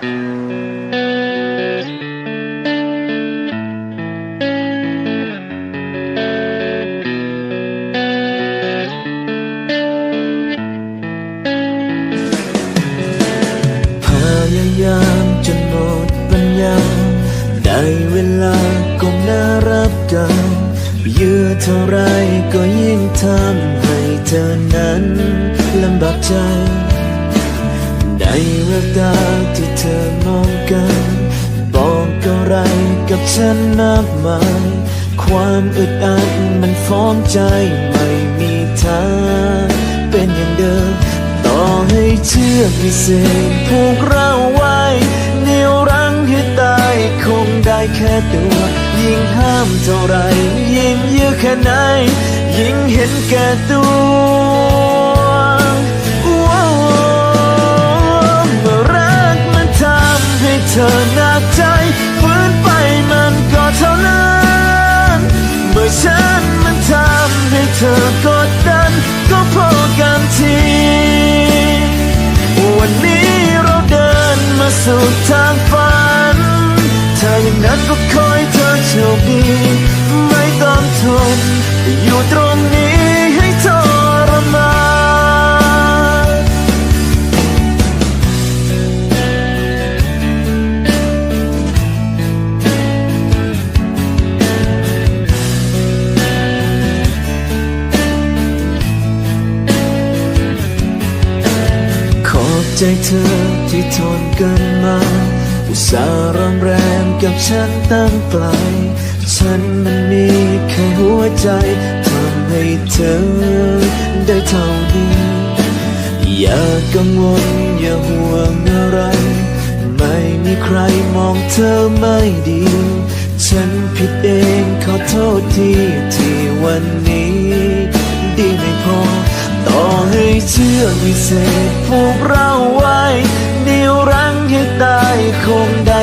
พ กับฉันมากมาย ความอึดอัดมันฟ้องใจไม่มีทางเป็นอย่างเดิม ต่อให้เชือกวิเศษผูกเราไว้เหนี่ยวรั้งให้ตายคงได้แค่ตัว ยิ่งห้ามเท่าไร ยิ่งยื้อแค่ไหน ยิ่งเห็นแก่ตัวว้าวเมื่อรักมันทำให้เธอหนักใจ เธอกดดันก็พอกันที วันนี้เราเดินมาสู่ทางฝัน เธออย่างนั้นก็คอยเธอโชคดี ไม่ต้องทนอยู่ตรง ใจเธอที่ทนกันมาอุตส่าห์รำแรมกับฉันตั้งไกล ฉันมันมีแค่หัวใจทำให้เธอได้เท่านี้ อย่ากังวลอย่าห่วงอะไร ไม่มีใครมองเธอไม่ดี ฉันผิดเองขอโทษทีที่วันนี้ ดีไม่พอ ต่อให้เชื่อวิเศษผูกเรา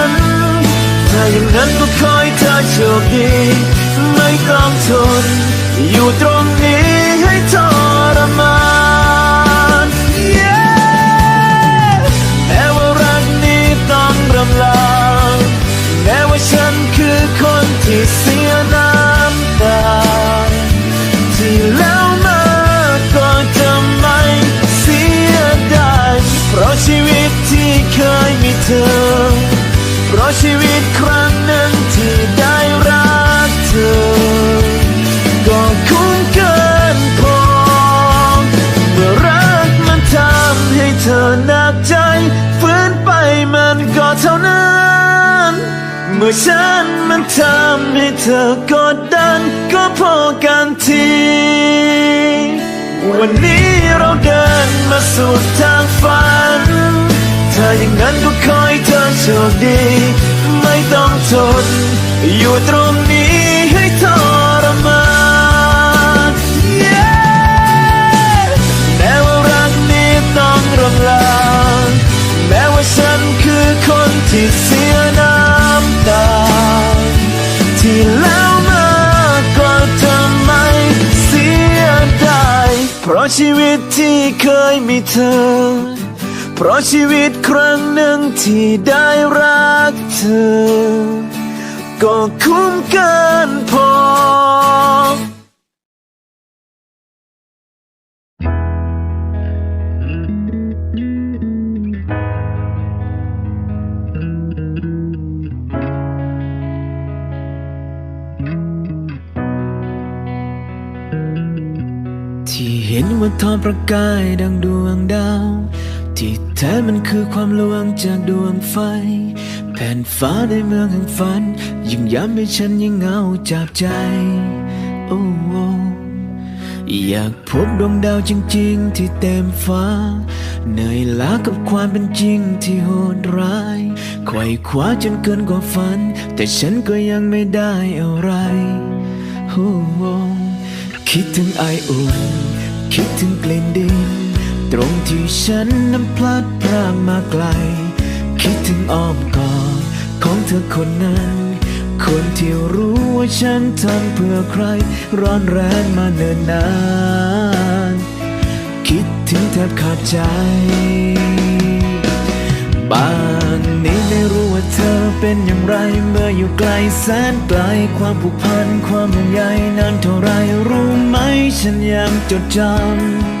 น อย่างนั้นก็คอยเธอโชคดี ไม่ต้องทนอยู่ตรงนี้ ราะชีวิตครั้งหนึ่งที่ได้รักเธอ ก็คุ้มเกินพอเมื่อรักมันทำให้เธอหนักใจฝืนไปมันก็เท่านั้น เมื่อฉันมันทำให้เธอกดดันก็พอกันทีวันนี้เราเดินมาสู่ทางฝันถ้าอย่างนั้นก็ขอให้เธอ โชคดี ไม่ต้องทน อยู่ตรงนี้ให้ทรมาน Yeah แม้ว่ารักนี้ต้องรำลาแม้ว่าฉันคือคนที่เสียน้ำตา ที่แล้วมาก็จะไมเสียดายเพราะชีวิตที่เคยมีเธอ เพราะชีวิต ครั้งหนึ่งที่ได้รักเธอ ก็คุ้มเกินพอ ที่เห็นว่าทอประกายดังดวงดาว แท้มันคือความลวงจากดวงไฟ แผ่นฟ้าในเมืองแห่งฝัน ยิ่งย้ำให้ฉันยิ่งเหงาจับใจ โอ้อยากพบดวงดาวจริง ๆ ที่เต็มฟ้า เหนื่อยล้ากับความเป็นจริงที่โหดร้ายไขว่คว้าจนเกินกว่าฝัน แต่ฉันก็ยังไม่ได้อะไรโอ้คิดถึงไออุ่นคิดถึงกลิ่นดิน ตรงที่ฉันนั้นพลัดพรากมาไกล คิดถึงอ้อมกอดของเธอคนนั้น คนที่รู้ว่าฉันทำเพื่อใคร ร้อนแรงมาเนิ่นนาน คิดถึงแทบขาดใจบ้านนี้ไม่รู้ว่าเธอเป็นอย่างไร เมื่ออยู่ไกลแสนไกลความผูกพันความห่วงใยนานเท่าไรรู้ไหมฉันยังจดจำ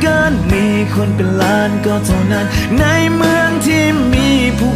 เกินมีคนเป็นล้านก็เท่านั้น ในเมืองที่มีผู้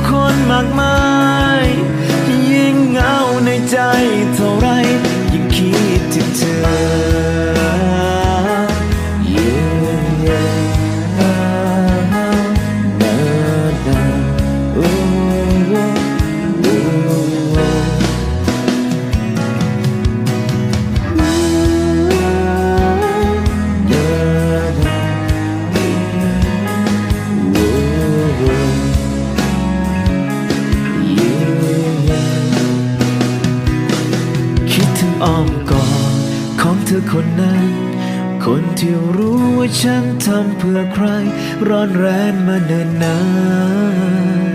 อ้อมกอดของเธอคนนั้น คนที่รู้ว่าฉันทำเพื่อใคร ร้อนแรงมาเนิ่นนาน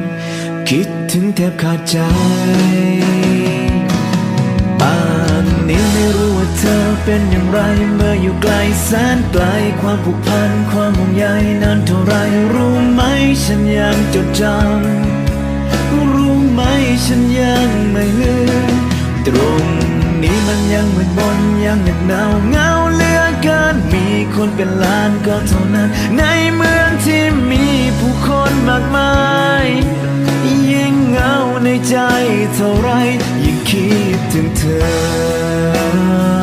คิดถึงแทบขาดใจป่านนี้ไม่รู้ว่าเธอเป็นอย่างไร เมื่ออยู่ไกลแสนไกลความผูกพันความห่วงใยนานเท่าไรรู้ไหมฉันยังจดจำรู้ไหมฉันยังไม่ลืมตรง นี้มันยังมืดมนยังเหน็บหนาวเงาเหลือเกินมีคนเป็นล้านก็เท่านั้น ในเมืองที่มีผู้คนมากมาย ยิ่งเงาในใจเท่าไรยิ่งคิดถึงเธอ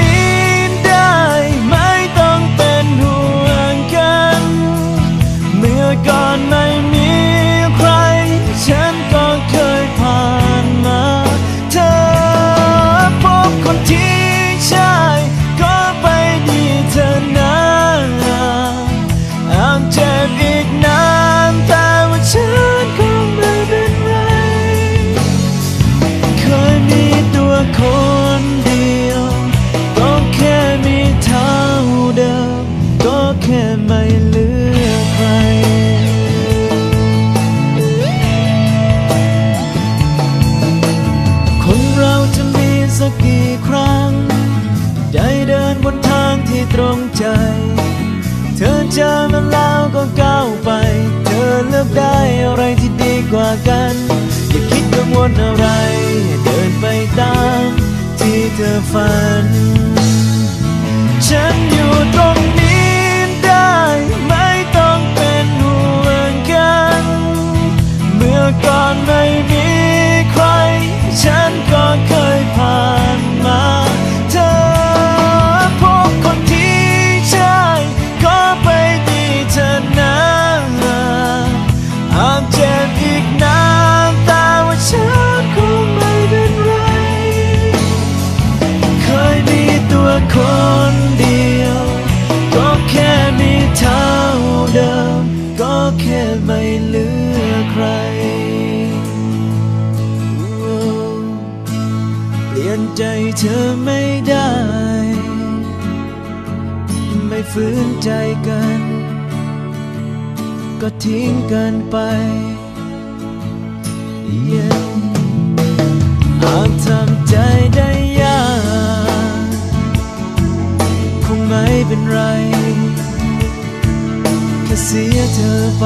ี้ God name. ใจ เธอเจอมันแล้วก็ก้าวไป เธอเลือกได้อะไรที่ดีกว่ากัน อย่าคิดกังวลอะไร เดินไปตามที่เธอฝัน ฉันอยู่ ฝืนใจกัน ก็ทิ้งกันไป yeah. หากทำใจได้ยาก คงไม่เป็นไร แค่เสียเธอไป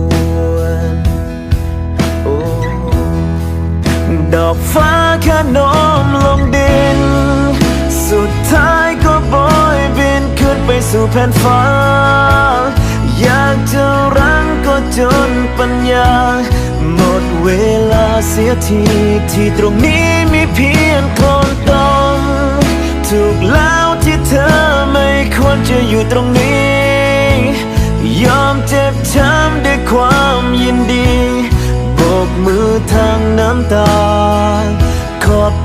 อกฟ้าแค่โน้มลงดิน สุดท้ายก็โบยบินขึ้นไปสู่แผ่นฟ้า อยากจะรั้งก็จนปัญญา หมดเวลาเสียทีที่ตรงนี้มีเพียงคนต้องถูกแล้วที่เธอไม่ควรจะอยู่ตรงนี้ ยอมเจ็บช้ำ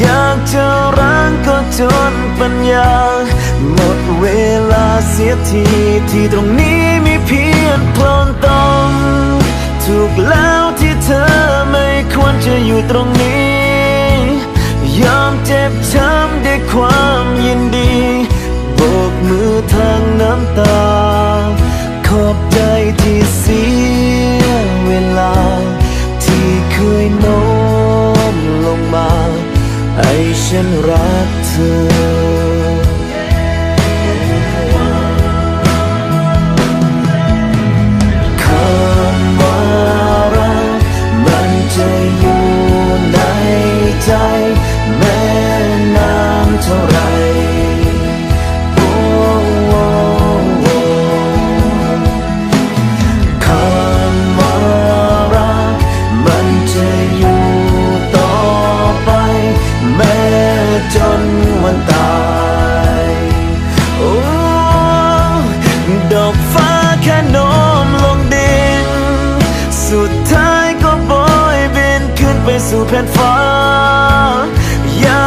อยากจะรักก็จนปัญญา หมดเวลาเสียทีที่ตรงนี้มีเพียงโคลนตมถูกแล้วที่เธอไม่ควรจะอยู่ตรงนี้ ยอมเจ็บช้ำด้วยความยินดี โบกมือทางน้ำตา ฉันรักเธอ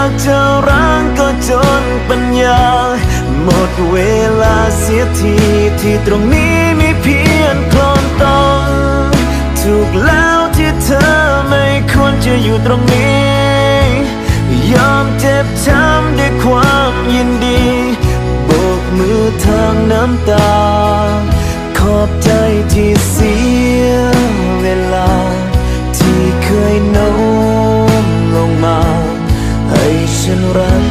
ากจะรักก็จนปัญญา หมดเวลาเสียทีที่ตรงนี้มีเพียงคลนตมถูกแล้วที่เธอไม่ควรจะอยู่ตรงนี้ ยอมเจ็บช้ำด้วยความยินดีโบกมือทางน้ำตา ขอบใจที่เสียเวลา ที่เคยโน้มลงมา ฉันรัก